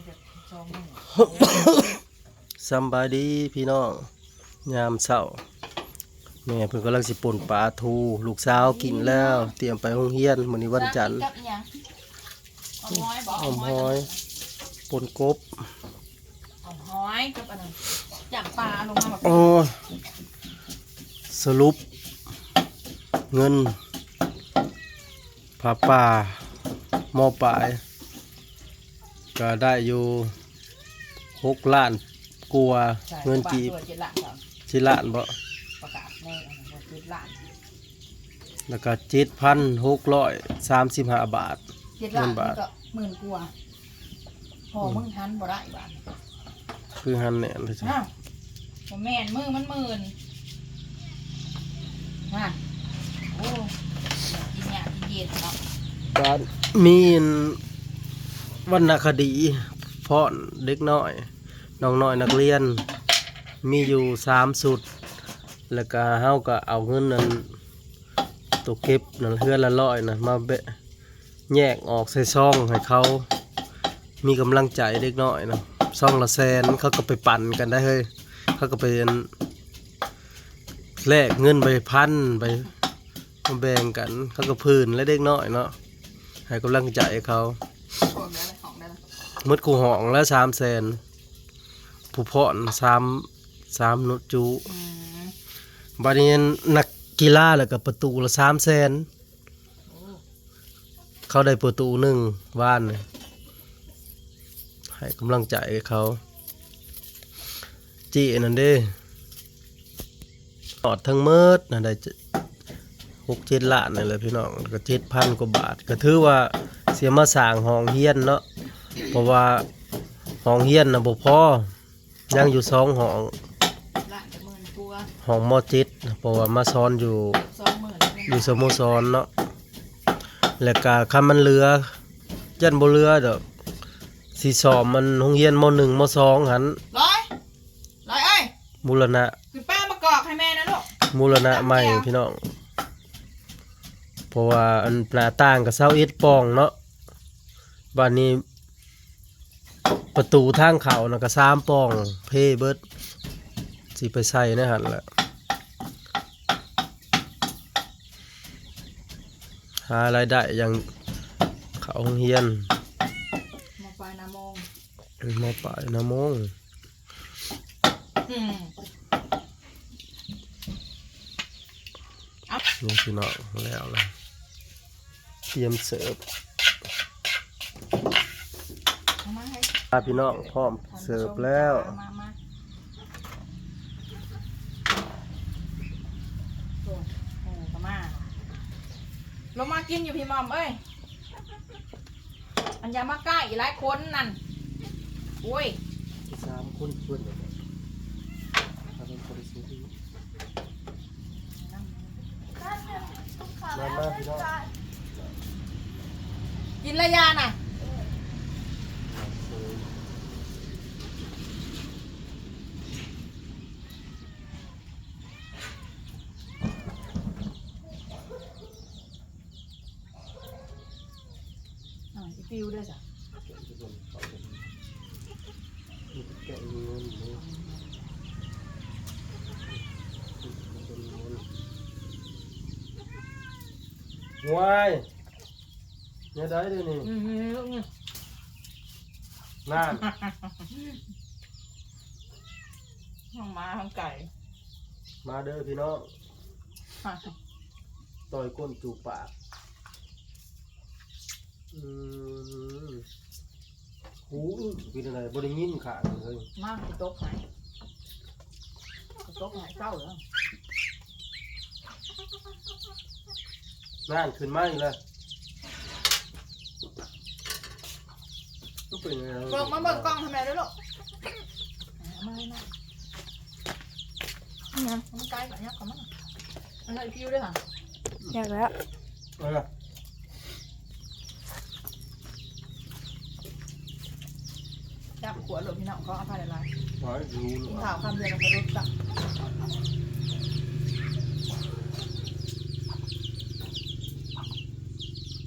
น่าจะสองมื้อสำบายดีพี่น้องยามเช้าแม่เพิ่นกำลังสิป่นปลาทู ลูกสาวกินแล้ว เตรียมไปโรงเรียนมื้อนี้วันจันทร์กับอีหยังออมหอยบ่ออมหอยป่นกบออมหอยกับอันนั้นอย่างปลาลงมาแบบโอ้ยสรุป เงินผาป่าหมอปลาย ก็ได้อยู่หกล้านกลัวาใช่เงินกีบตัวเจ็ดล้านครับสิล้านบ่ประกาศในอันนั้นว่าเจ็ดล้านแล้วก็เจ็ดพันหกร้อยสามสิบห้าบาท เจ็ดล้านเงินบาทนี่ก็หมื่นกว่าพอมึงทันบ่ได้บาทคือหันเนี่ยเลยจ้ะอ้าวบ่แม่นมือมันหมื่นนั่นโอ้กินหยากินเย็นเนาะการมี วรรณคดีพอนเด็กน้อยน้องน้อยนักเรียน มีอยู่สามสุด แล้วก็เฮาก็เอาเงินนั้นตัวเก็บนั่นเฮือนละร้อยนะมาเบะแยกออกใส่ซองให้เขามีกำลังใจเด็กน้อยนะซองละแสนเขาก็ไปปั่นกันได้เฮ้ยเขาก็ไปแลกเงินไปพันไปแบ่งกันเขาก็พื้นและเด็กน้อยเนาะให้กำลังใจเขา มดกูห้องแล้วสามแสนผู้พอนสามสามนุจูอืมบัดนี้นักกีฬาแล้วก็ประตูละสามแสนโอ้เขาได้ประตูหนึ่งว่านเลยให้กำลังใจเขาจีนั่นเด้ออดทั้งเมิดนะได้หกเจ็ดล้านนี่แหละพี่น้องก็เจ็ดพันกว่าบาท ก็ถือว่าเสียมาสร้างห้องเฮียนเนาะ เพราะว่าห้องเฮียนนะบ่พอยังอยู่สองห้องล้านจะหมื่นกว่าห้องมอจิตเพราะว่ามาซ้อนอยู่สองหมื่นอยู่สโมสรเนาะแล้วก็คันมันเรือยันบ่เรือดอกสีสอบมันโรงเรียนมหนึ่งมสองหันร้อยร้อยเอ้ยมูลนะคือป้ามากอกให้แม่นะลูกมูลนะใหม่พี่น้องเพราะว่าอันหน้าต่างกับเสาเอ็ดปองเนาะบ้านนี้ ประตูทางเขานะก็สามปอง เพเบิดสิไปใส่ในหันแหละหารายได้อย่างเขาโรงเรียนมาไปนาโมงมาป่ายนะโมงอืมนี่พี่น้องแล้วล่ะเตรียมเสิร์ฟ เอามาให้ อะ พี่น้องพร้อมเสิร์ฟแล้วมามาโอ้โหก็มาลงมากินอยู่พี่หมอมเอ้ย อันอยามาใกล้อีหลายคนนั่นโอ้ยสามคนเพื่อนถ้าเป็นคนซื้อที่มามาพี่น้องกินระยาน่ะ อ่าสิฟิวด้วยจ้ะ แกะเงินเลยวายเนี่ยได้เดี๋ยวนี้อืมลูกนี่นั่นห้องม้าห้องไก่มาเด้อพี่น้องต่อยก้นจูบปากอืม หูอื้อกินอะไรบริยินขาดเลยมากไปโต๊ะไหนไปโต๊ะไหนเศร้าเหรอนั่นขึ้นมาอีกแล้วก็เป็นไงเบิกมาเบิกกล้องทำไมด้วยลูกเอามาเลยมานี่นะมันไกลกว่านี้ขอมาอะไรฟิวด้วยค่ะอยากแล้วเออ จับขวดหลบพี่น้องเขาเอาผ้าละลายขอให้รู้กินหน่ข้าอวยคำเดียวลงไปรถจับ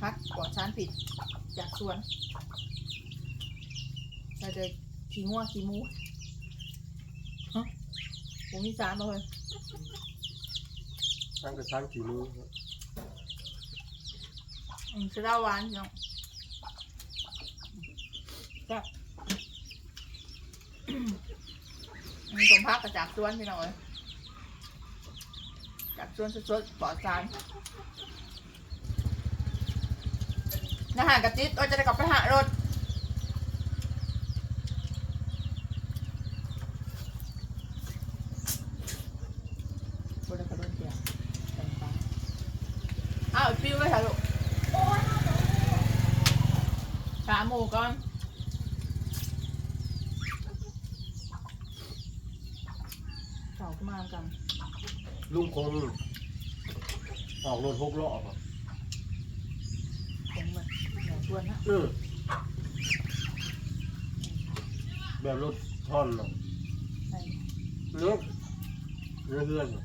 พักปลอดสารผิดจากสวนใส่แต่ขี้งัวขี้หมูฮะผมมีสารมาเลยตั้งแต่ชั้นกี่มืออืมสะเดาหวานพี่น้องก็ มีสมพักกระจากสวนพี่น้องเอ้ยจากสวนสดๆปลอดสารนะฮะกระติดโอ้จะได้กลับไปหารถบนกระโดนเสียอ้าวฟิวไว้ค่ะลูกขาหมูก่อน เสาก็มากัน ลุงคงออกรถหกล้อป่ะผมแบบเหนือชวนนะเออแบบรถท่อนเนาะใช่เนื้อเนื้อเพื่อนน่ะ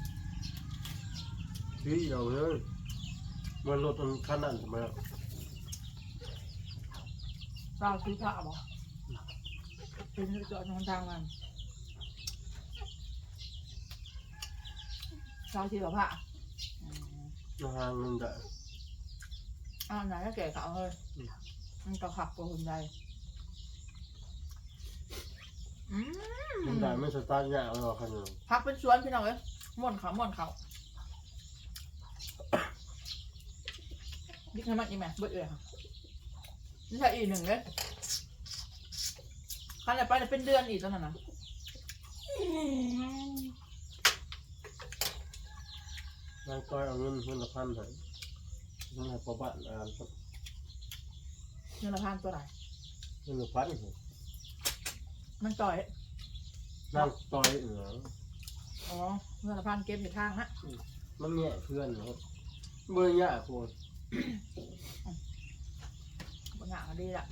พี่เราเฮ้ยมันรถมันขนาดทำไมอะเราซื้อผ้าบ่เป็นจอดทางทางมัน เราซื้อผ้าอืมทางนึงได้อ้าวไหนก็แก่เขาเลยอืมมันก็ขับกับคนใดอืมันมได้ไม่สตาร์ทยากเลยคันนึงพักเป็นสวนพี่น้องเอ้ยม่วนเขาม่วนเขาดิ๊กให้มันอีแม่เบิดเลยค่ะนี่ใช่อีกหนึ่งเลยคันไหนไปเนี่ยเป็นเดือนอีกตอนนั้นนะ นางต้อยเอาเงินเงินละพันให้เงินให้พ่อบ้านอ่านครับเงินละพันตัวไหนเงินละพันให้มันจ่อย นางต้อยเอออ๋อเงินละพันเก็บอยู่ทางฮะมันแง่เพื่อนนะครับเมื่อแง่โคนบางอย่างก็ดีละ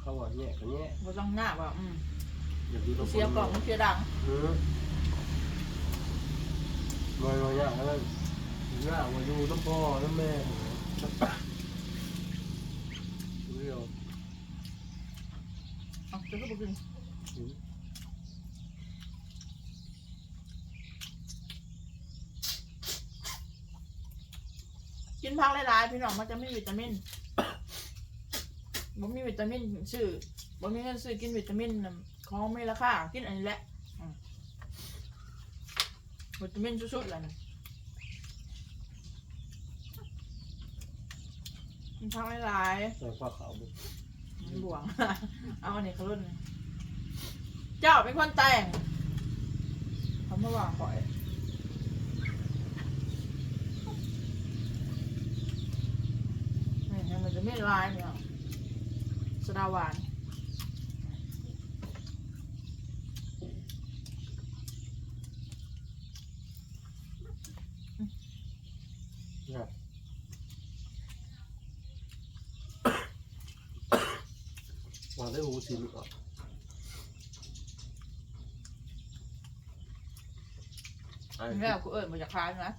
เขาว่าแง่ก็แง่บ่ต้องหน้าว่าอืมอย่าดูตัวเสียกล่องมันเสียดัง เออ เมื่อแง่แล้วแง่ว่าอยู่น้ำพ่อน้ำแม่เรียวเอาจะก็บ่กินกินพักหลายๆพี่น้องมันจะไม่มีวิตามินบ่มีวิตามินซื้อบ่มีเงินซื้อกินวิตามินของไม่ราคากินอันนี้แหละ วิตามินสุดๆเลยนะกินพักหลายๆใส่ผ้าขาวบุมันบวง เอาอันนี้เขารุ่น เจ้าเป็นคนแต่งเขาไม่ว่าข่อยนี่มันจะไม่ลายเนี่ยสดาหวาน เนี่ยว่า ได้หูสิลูกอะไอ้แล้วกูเอิญมาจากคลายนะ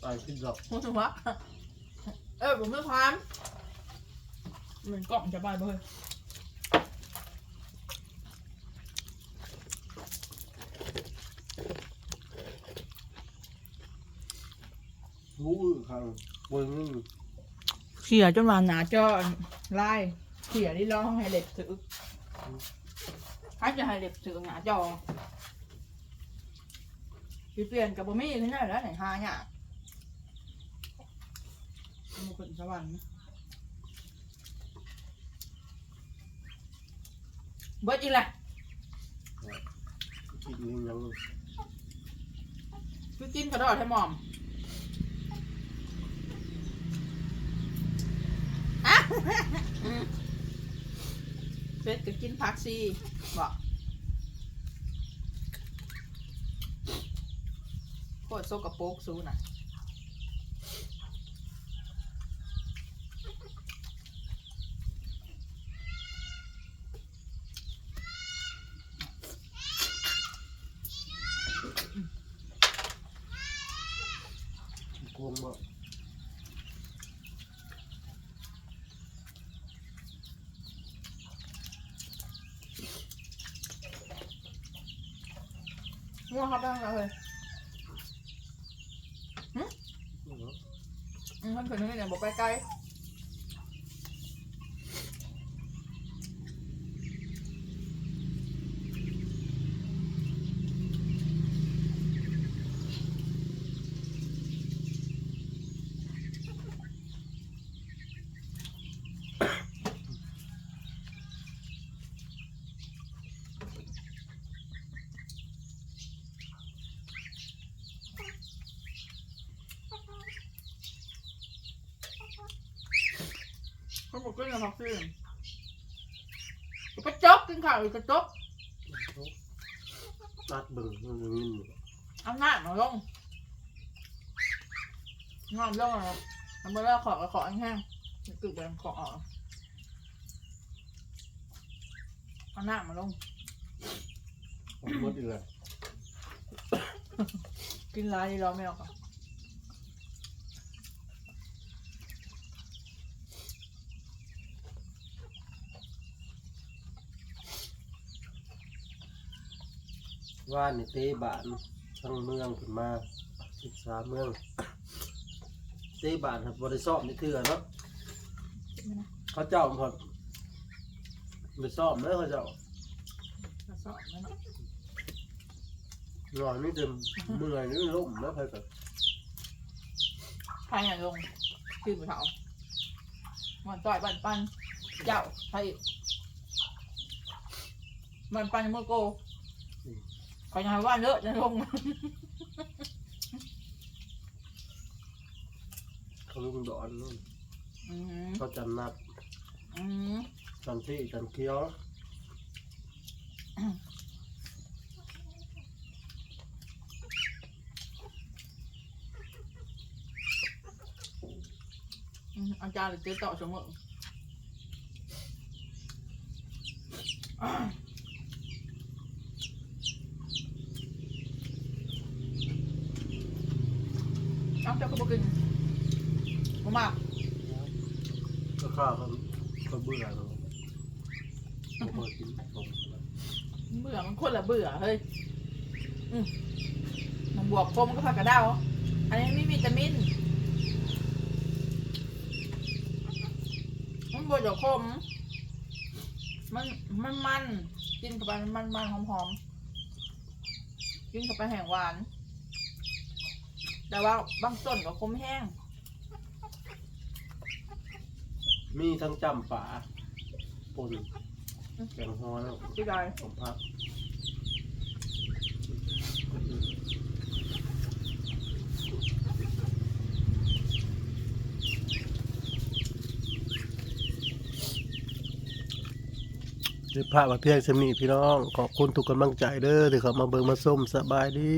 ไอ้ขึ้นดอกพูดถึงว่าเออผมไม่ความมันกล่องจะไปเบยหูอื้อข้างบนนี่เขี่ยจนมาหนาจอไล่ เขี่ยที่ร้องให้เล็บถือให้จะให้เล็บถือหนาจอพี่เปลี่ยนกับบ่มีที่ไหนแล้วไหนหาเนี่ยมันเป็นสวรรค์เบิดอีกแหละคิดนี่ยังคือกินกระดอดให้หมอมอะ เฟสก็กินผักซีบอกโคตรโซกระโปกซูน่ะ ง่วงครับบ้างแล้วเลยอืมมันถึงนี่เนี่ยบอกไปไกล เขาบอกกินกับผักชีกระจกกินข้าวอีกกระจกตัดเบิ่งมันยังมีอยู่เอาหน้ามาลงงอมลงอะทำไปแล้วขอขอแห้งๆกึ่งไปขอออกเอาหน้ามาลงหมดอีกแล้วกินลายดีรอไม่เอาค่ะ ว่านี่เตบานทั้งเมืองขึ้นมาศึกษาเมือง เตบานครับบริสอบนี่คือเนาะเขาเจ้าพอดไปสอบเด้อเขาเจ้าจะสอนไหมเนาะหน่อยนี่เต็มเมื่อยนี่ล่มแล้วใครก็ใครอยากลงคือผู้เฒ่ามันต่อยบันปันเจ้าใครอีกบันปันเมื่อโก ขอยายว่าเลอะจะลงเขาลุงดอนนู่นอืมเขาจันนัดอืมจันที่จันเคี้ยวอืมอาจารย์จะต่อเสมอเอาเจ้าก็บอกกินบ่มาก ก็ข้าวเขาเขาเบื่อเขาเขาเปิดกินผม เบื่อมันคนละเบื่อเฮ้ยอืมมันบวกคมก็ผักกระเด้าอันนี้ไม่มีวิตามิน มันบวกจากคม มันมันมันกินเข้าไปมันมันหอมหอมกินเข้าไปแห้งหวาน แต่ว่าบางส่วนก็คมแห้ง มีทั้งจำป่าปน แกงฮอแล้วที่ใดผมพักเดี๋ยวพระมาเพียงสมีพี่น้อง ขอบคุณทุกกำลังใจเด้อที่เขามาเบิ่งมาส้มสบายดี